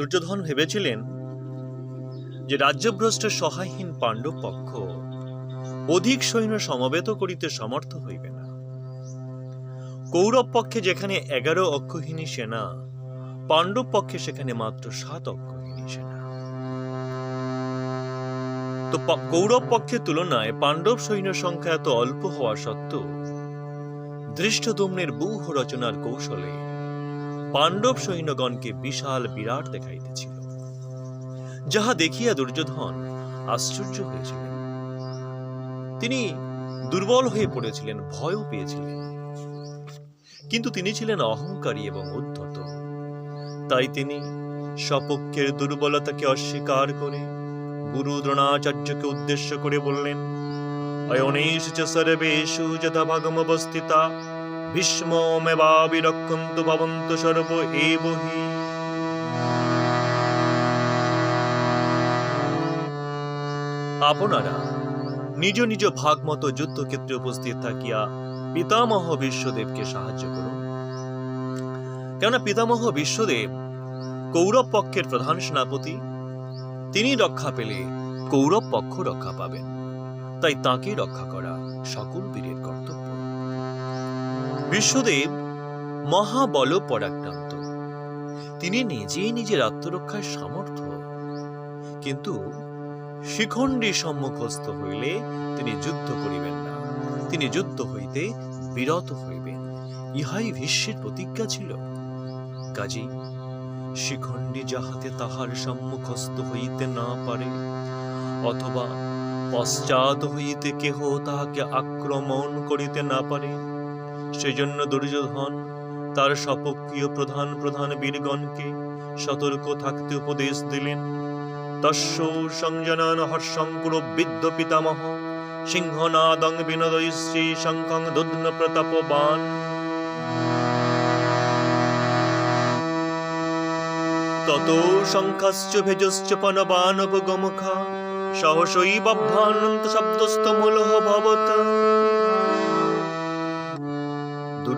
দুর্যোধন ভেবেছিলেন যে রাজ্যভ্রষ্ট সহায়হীন পাণ্ডব পক্ষ অধিক সৈন্য সমবেত করিতে সমর্থ হইবে না। কৌরব পক্ষে যেখানে এগারো অক্ষহীনী সেনা, পাণ্ডব পক্ষে সেখানে মাত্র সাত অক্ষহীনী সেনা। তো কৌরব পক্ষের তুলনায় পাণ্ডব সৈন্য সংখ্যা এত অল্প হওয়া সত্ত্বেও দৃষ্টদম্নের ব্যূহ রচনার কৌশলে পাণ্ডব সৈন্যগণকে বিশাল বিরাট দেখাইতেছিল। যাহা দেখিয়া দুর্যোধন আশ্চর্য হয়েছিলেন। তিনি দুর্বল হয়ে পড়েছিলেন, ভয়ও পেয়েছিলেন। কিন্তু তিনি ছিলেন অহংকারী এবং উদ্ধত। তাই তিনি স্বপক্ষের দুর্বলতাকে অস্বীকার করে গুরু দ্রোণাচার্যকে উদ্দেশ্য করে বললেন, অয়নেশ চ সর্বেষু যথা ভাগমবস্থিতা ভীষ্মমেবাবিরক্ষন্তু ভবন্ত সর্ব এব আপনারা নিজ নিজ ভাগ মতো যুদ্ধক্ষেত্রে উপস্থিত থাকিয়া পিতামহ বিশ্বদেবকে সাহায্য করুন। কেননা পিতামহ বিশ্বদেব কৌরব পক্ষের প্রধান সেনাপতি, তিনি রক্ষা পেলে কৌরব পক্ষ রক্ষা পাবেন। তাই তাকে রক্ষা করা সকল বীরের কর্তব্য। বিশ্বদেব মহাবল পরাক্রান্ত তিনি নিজেই নিজের আত্মরক্ষার সামর্থ্য। কিন্তু শিখণ্ডী সম্মুখস্থ হইলে তিনি যুদ্ধ করিবেন না। তিনি যুদ্ধ হইতে বিরত হইবেন। ইহাই ভীষ্মের প্রতিজ্ঞা ছিল। কাজী, শিখণ্ডী যাহাতে তাহার সম্মুখস্থ হইতে না পারে, অথবা পশ্চাৎ হইতে কেহ তাহাকে আক্রমণ করিতে না পারে সেজন্য দুর্যোধন তার সপক্ষীয় প্রধান প্রধান বীরগণকে সতর্ক থাকতে উপদেশ দিলেন। তস্য সংজনান হর্ষঙ্কুর বিদ্য পিতামহ, সিংহনাদং বিনোদয় শ্রী শঙ্খং দুধ্ন প্রতাপবান তত শঙ্খাশ্চ ভেজশ্চ পনবানব গমুখা সহসৈবভ্যানন্ত শব্দস্থ মূলহ ভবত।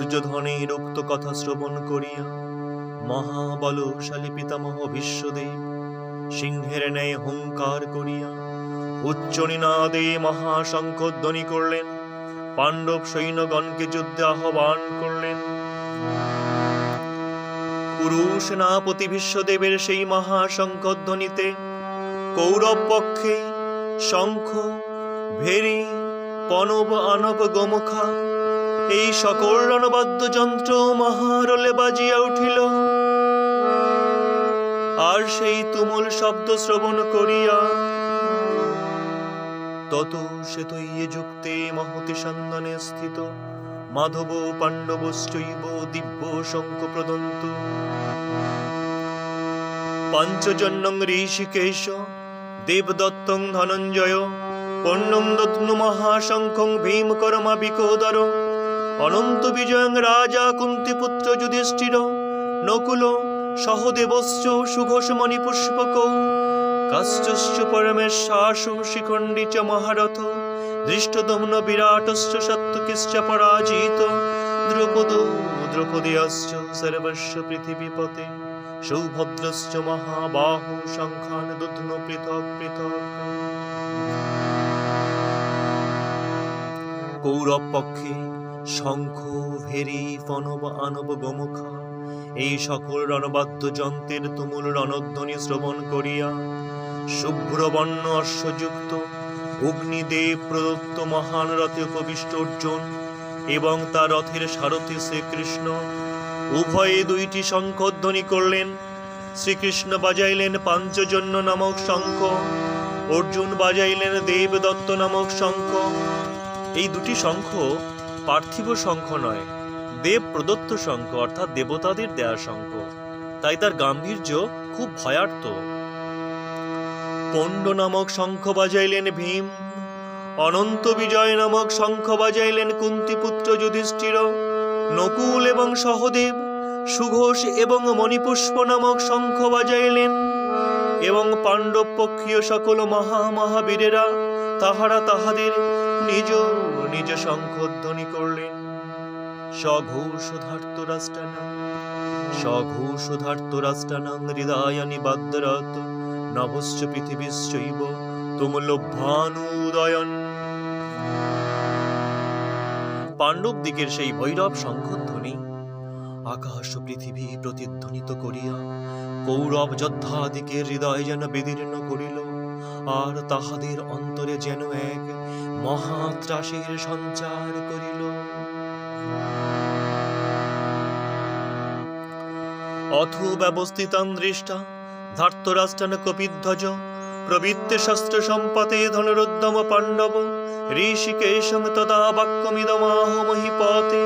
দুর্যোধনের উক্ত কথা শ্রবণ করিয়া মহাবলশালী পিতামহ বিশ্বদেব সিংহের ন্যায় হুঙ্কার করিয়া উচ্চ নিনাদে মহাশঙ্খধ্বনি করলেন, পাণ্ডব সৈন্যগণকে যুদ্ধে আহ্বান করলেন। পুরুষ সেনাপতি বিশ্বদেবের সেই মহাশঙ্খধ্বনিতে কৌরব পক্ষে শঙ্খ, ভেরি, পনব, আনব, গোমুখা এই সকল রণবাদ্য যন্ত্র মহারলে বাজিয়া উঠিল। আর সেই তুমুল শব্দ শ্রবণ করিয়া তত সে তৈয়ে যুক্তে মহতি সন্ধানে স্থিত। মাধব পাণ্ডবশ্চৈব দিব্য শঙ্খ প্রদন্ত। পঞ্চজন্যং ঋষিকেশ, দেবদত্তং ধনঞ্জয়, পণ্যং দত্নু মহাশঙ্খং ভীমকর্মা বিকোদর অনন্ত বিজয়ং রাজা কুন্তিপুত্র যুধিষ্ঠির, নকুল সহদেবশ্চ সুঘোষমণি পুষ্পক কাশ্চশ্চ পরমেশ্বাস শিখণ্ডী চ মহারথ দৃষ্টদম্ন বিরাটশ্চ সত্যকিশ্চ পরাজিত, দ্রৌপদ দ্রৌপদীয়শ্চ সর্বস্ব পৃথিবীপতে সৌভদ্রশ্চ মহাবাহু শঙ্খান দুধ্ন পৃথক পৃথক। কৌরব পক্ষে শঙ্খ, ভেরি, ফনব, আনব, গোমুখা, এই সকল রণবাদ্য যন্ত্রের তুমুল রণধ্বনি শ্রবণ করিয়া শুভ্রবর্ণ অশ্বযুক্ত অগ্নিদেব প্রদত্ত মহান রথে উপবিষ্ট অর্জুন এবং তার রথের সারথী শ্রীকৃষ্ণ উভয়ে দুইটি শঙ্খধ্বনি করলেন। শ্রীকৃষ্ণ বাজাইলেন পাঞ্চজন্য নামক শঙ্খ, অর্জুন বাজাইলেন দেবদত্ত নামক শঙ্খ। এই দুটি শঙ্খ পার্থিব শঙ্খ নয়, দেব প্রদত্ত শঙ্খ অর্থাৎ দেবতাদের দেয়া শঙ্খ। তাই তার গাম্ভীর্য খুব ভয়ার্থ পণ্ড নামক শঙ্খ বাজাইলেন ভীম, অনন্ত বিজয় নামক শঙ্খ বাজাইলেন কুন্তিপুত্র যুধিষ্ঠির, নকুল এবং সহদেব, সুঘোষ এবং মণিপুষ্প নামক শঙ্খ বাজাইলেন এবং পাণ্ডব পক্ষীয় সকল মহা মহাবীরেরা তাহারা তাহাদের নিজ নিজ শঙ্খধ্বনি করলেন। স্বঘোষধার্ত রাষ্ট্রানা সঘোষধার্তরাষ্ট্রানাং হৃদয়ানি বাদ্যরত নভশ্চ পৃথিবীশ্চৈব তুমলভ্যানুদয়ন পাণ্ডব দিকের সেই ভৈরব শঙ্খধ্বনি আকাশ পৃথিবী প্রতিধ্বনিত করিয়া কৌরব যোদ্ধাদিকের হৃদয় যেন বিদীর্ণ করিল, আর তাহাদের অন্তরে যেন এক মহাত্রাসের সঞ্চার করিল। অথ ব্যবস্থিতাং দৃষ্টা, ধার্তরাষ্ট্রান কপিধ্বজ, প্রবৃত্তে শাস্ত্র সম্পতে ধনুরুদ্যম পাণ্ডব ঋষিকেশং তদা বাক্যমিদমাহ মহিপতে।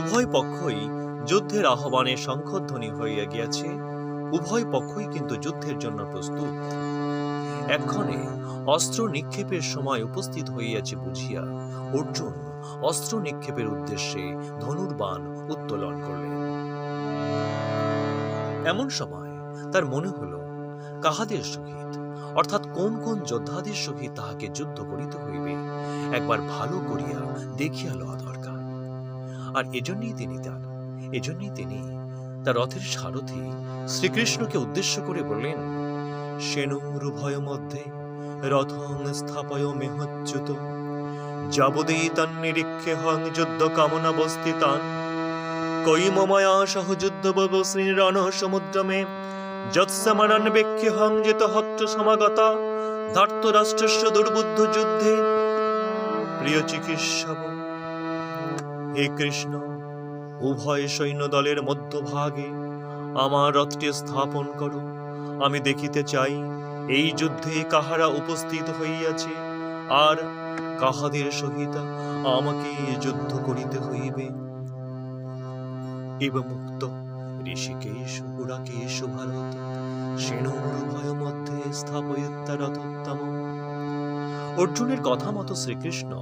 উভয় পক্ষই যুদ্ধের আহ্বানে শঙ্খধ্বনি হইয়া গিয়াছে। উভয় পক্ষই কিন্তু যুদ্ধের জন্য প্রস্তুত। এক্ষণে অস্ত্র নিক্ষেপের সময় উপস্থিত হইয়াছে বুঝিয়া অর্জুন অস্ত্র নিক্ষেপের উদ্দেশ্যে ধনুর্বাণ উত্তোলন করলেন। এমন সময় তার মনে হল, কাহাদের সহিত, অর্থাৎ কোন কোন যোদ্ধাদের সহিত তাহাকে যুদ্ধ করিতে হইবে, একবার ভালো করিয়া দেখিয়া লওয়া দরকার। আর এজন্যই তিনি তার, এজন্যই তিনি তার রথের সারথি শ্রীকৃষ্ণকে উদ্দেশ্য করে বললেন সেনুর উভয় মধ্যে, রথং স্থাপয় মেহচ্যুত। যাবদেই তান নিরীক্ষে হং যুদ্ধ কামনা বস্তিতান। কৈমময়া সহ যুদ্ধ ববশ্রী রণ সমুদ্রমে। যৎসমানান বেক্ষে হং যেত হত্র সমাগতা। ধার্ত রাষ্ট্রস্য দুর্বুদ্ধ যুদ্ধে। প্রিয় চিকিৎসব হে কৃষ্ণ, উভয় সৈন্য দলের মধ্যভাগে আমার রথটি স্থাপন করো। আমি দেখিতে চাই, এই যুদ্ধে কাহারা উপস্থিত হইয়াছে? আর কাহাদের সহিত আমাকে যুদ্ধ করিতে হইবে? ইব মুক্ত ঋষিকেশ পুরাকেশ ভারত, সেনোর উভয় মধ্যে স্থাপয়িতা রথোত্তম। অর্জুনের কথা মতো শ্রীকৃষ্ণ,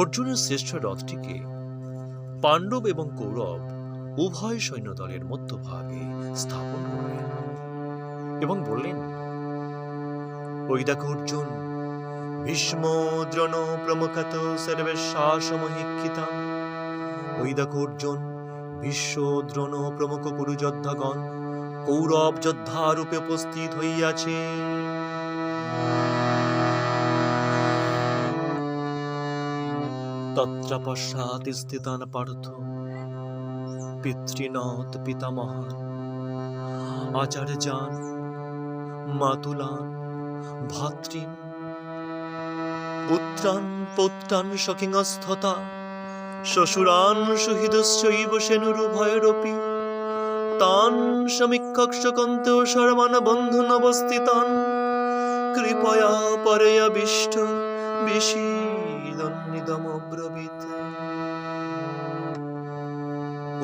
অর্জুনের শ্রেষ্ঠ রথটিকে পাণ্ডব এবং কৌরব উভয় সৈন্যদলের মধ্যভাগে স্থাপন করলেন এবং বললেন ওই দেখো অর্জুন প্রমুখত সর্বেশ্বাসমহিক্ষিতা ওই দেখো অর্জুন ভীষ্ম দ্রোণ প্রমুখ কুরু যোদ্ধাগণ কৌরব যোদ্ধা রূপে উপস্থিত হইয়াছে। তত্র পশ্চাৎ স্থিতান পার্থ পিতৃনাথ পিতামহান আচার্যান মাতুলান ভাতৃন, পুত্রান, পৌত্রান সখিংস্থতা শ্বশুরান শহীদশ্চৈব সেনুরুভয়রপি। তান সমীক্ষক সকন্ত সর্বান বন্ধুন অবস্থিতান, কৃপয়া পরেয়াবিষ্ট বিষীদন্নিদমব্রবীত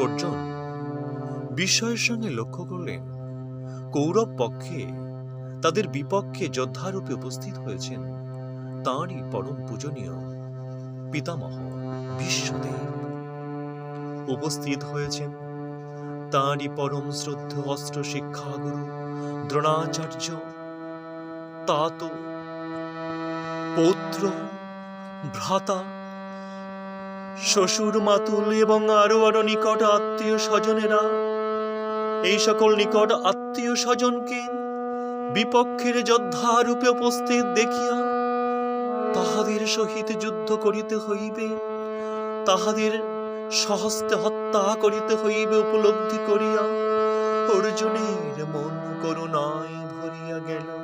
অর্জুন বিস্ময়ের সঙ্গে লক্ষ্য করলেন কৌরব পক্ষে তাদের বিপক্ষে যোদ্ধারূপে উপস্থিত হয়েছেন তাঁরই পরম পূজনীয় পিতামহ বিশ্বদেব। উপস্থিত হয়েছেন তাঁরই পরম শ্রদ্ধ অস্ত্র শিক্ষাগুরু দ্রোণাচার্য, তাত, পৌত্র, ভ্রাতা, শ্বশুর, মাতুল এবং আরও আরও নিকট আত্মীয় স্বজনেরা, এই সকল নিকট আত্মীয় স্বজনকে বিপক্ষের যোদ্ধা রূপে উপস্থিত দেখিয়া তাহাদের সহিত যুদ্ধ করিতে হইবে, তাহাদের সহস্তে হত্যা করিতে হইবে উপলব্ধি করিয়া। অর্জুনের মন করুণায় ভরিয়া গেল।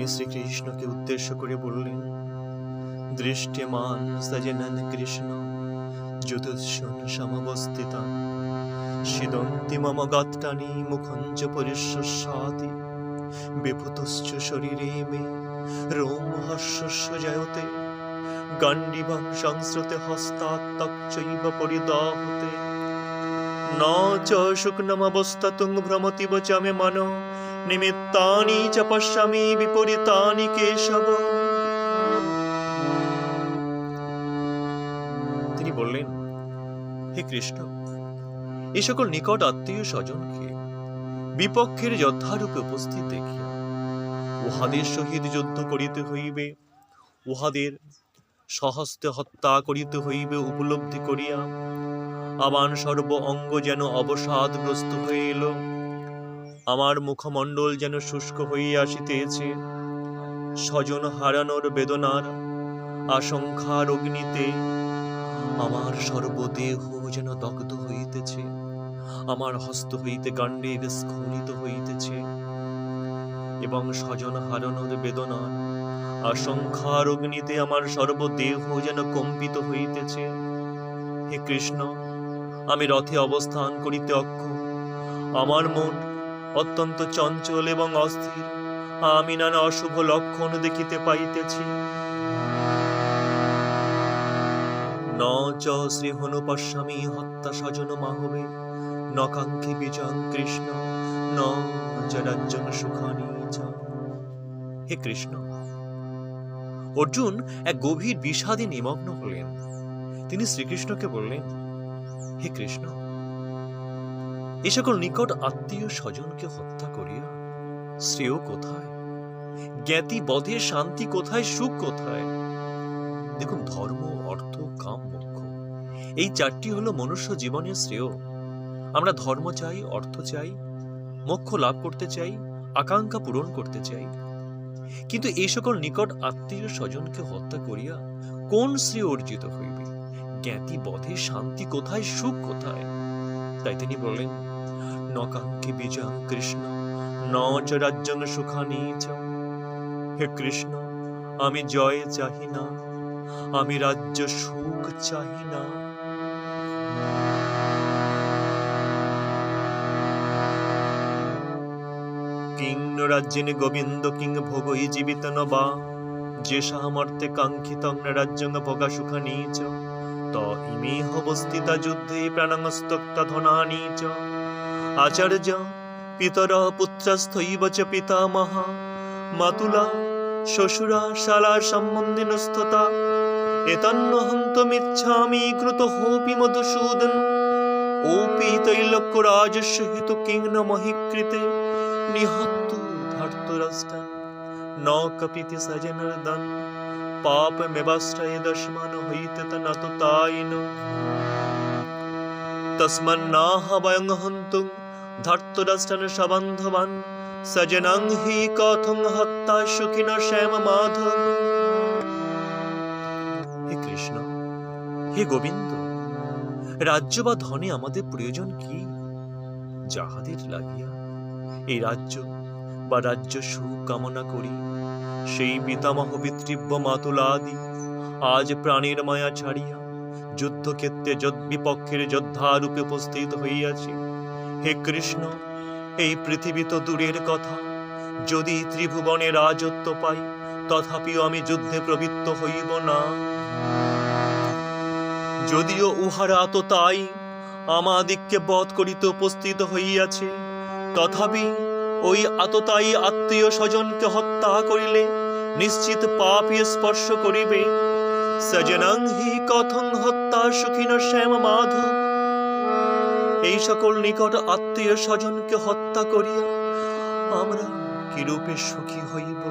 তিনি শ্রীকৃষ্ণকে উদ্দেশ্য করে বললেন, দৃষ্টিমান সজনন কৃষ্ণ যুধুৎসন সমবস্থিতা। সিদন্তি মম গাত্রাণি মুখঞ্চ পরিশ্বসাতি বিভূতশ্চ শরীরে মে রোম হর্ষস্য জয়তে। গান্ডিবং সংস্রুতে হস্তাত্তক চৈব পরিদাহতে। ন চ শুকনমবস্থাতুং ভ্রমতিব চ মে মনো নিমিত্তানি চ পশ্যামি বিপরীতানি কেশব। তিনি বললেন, হে কৃষ্ণ এই সকল নিকট আত্মীয় স্বজনকে বিপক্ষের যোদ্ধারূপে উপস্থিত দেখিয়া উহাদের সহিত যুদ্ধ করিতে হইবে, উহাদের সহস্তে হত্যা করিতে হইবে, উপলব্ধি করিয়া আমার সর্ব অঙ্গ যেন অবসাদগ্রস্ত হয়ে এলো। আমার মুখমণ্ডল যেন শুষ্ক হইয়া আসিতেছে। স্বজন হারানোর বেদনার আশঙ্কার অগ্নিতে আমার সর্বদেহ যেন দগ্ধ হইতেছে। আমার হস্ত হইতে গাণ্ডীর স্খলিত হইতেছে। এবং স্বজন হারানোর বেদনার আশঙ্কার অগ্নিতে আমার সর্বদেহ যেন কম্পিত হইতেছে। হে কৃষ্ণ, আমি রথে অবস্থান করিতে অক্ষম। আমার মন অত্যন্ত চঞ্চল এবং অস্থির। আমি নানা অশুভ লক্ষণ দেখিতে পাইতেছি। ন চ শ্রীহনু পশ্যামি হত্যা স্বজন মাহবে নকাঙ্ক্ষী বিজং কৃষ্ণ, ন জরাজ্জন সুখানি হে কৃষ্ণ, অর্জুন এক গভীর বিষাদে নিমগ্ন হলেন। তিনি শ্রীকৃষ্ণকে বললেন, হে কৃষ্ণ এ সকল নিকট আত্মীয় স্বজনকে হত্যা করিয়া, শ্রেয় কোথায়? জ্ঞাতি বধে, শান্তি কোথায়, সুখ কোথায়? দেখুন, ধর্ম, অর্থ, কাম, মোক্ষ, এই চারটি হলো মনুষ্য জীবনের শ্রেয়। আমরা ধর্ম চাই, অর্থ চাই, মোক্ষ লাভ করতে চাই, আকাঙ্ক্ষা পূরণ করতে চাই। কিন্তু এই সকল নিকট আত্মীয় স্বজনকে হত্যা করিয়া কোন শ্রেয় অর্জিত হইবে? জ্ঞাতি বধে, শান্তি কোথায়, সুখ কোথায়? তাই তিনি বললেন নকাঙ্ক্ষী বিজং কৃষ্ণ ন চ রাজ্যং সুখানি চ। হে কৃষ্ণ, আমি জয় চাহি না, আমি রাজ্য সুখ চাহি না। কিং রাজ্যেন গোবিন্দ, কিং ভোগই জীবিত ন বা। যে সামর্থ্যে কাঙ্ক্ষিতং রাজ্যং ভোগা সুখানি চ। ত ইমেহ বস্তিতা যুদ্ধে প্রাণস্তক্তা ধনানি চ। আচার্য, পিতর পুত্রস্থৈব চ পিতামহ, মাতুলা, শ্বশুরা শালা সম্বন্ধিনস্ততা এতন্নহম তমিচ্ছামি কৃত হোপি মধুসূদন। ওপি তৈলক্য রাজস্ব হেতু কিং মহিকৃতে, নিহত্তু ধার্তরাষ্ট্র। ন কপিতি সজনর্দন পাপ মেবাশ্রয়ে দশমান হইতে তনত তাইন তস্মন্নাহ বয়ং হন্তুং ধার্তরাষ্ট্রন সবন্ধবান হি কথং হত্যা সুখিন শ্যাম মাধব হে কৃষ্ণ, হে গোবিন্দ, রাজ্য বা ধনে আমাদের প্রয়োজন কি? যাহাদের লাগিয়া এই রাজ্য বা রাজ্য সুখ কামনা করি, সেই পিতামহ পিতৃব্য মাতুলা আদি আজ প্রাণীর মায়া ছাড়িয়া যুদ্ধক্ষেত্রে যদ- বিপক্ষের যোদ্ধারূপে উপস্থিত হইয়াছি। হে কৃষ্ণ, এই পৃথিবী তো দূরের কথা। যদি ত্রিভুবনে রাজত্ব পাই, তথাপিও আমি যুদ্ধে প্রবৃত্ত হইব না। যদিও উহারা তো তাই, আমাদিগকে বধ করিতে উপস্থিত হইয়াছে। তথাপি ওই আততায়ী আত্মীয় স্বজনকে হত্যা করিলে নিশ্চিত পাপী স্পর্শ করিবে। সজনং হি কথং হত্যা সুখিন শ্যাম মাধব এই সকল নিকট আত্মীয় স্বজনকে হত্যা করিয়া আমরা কিরূপে সুখী হইব?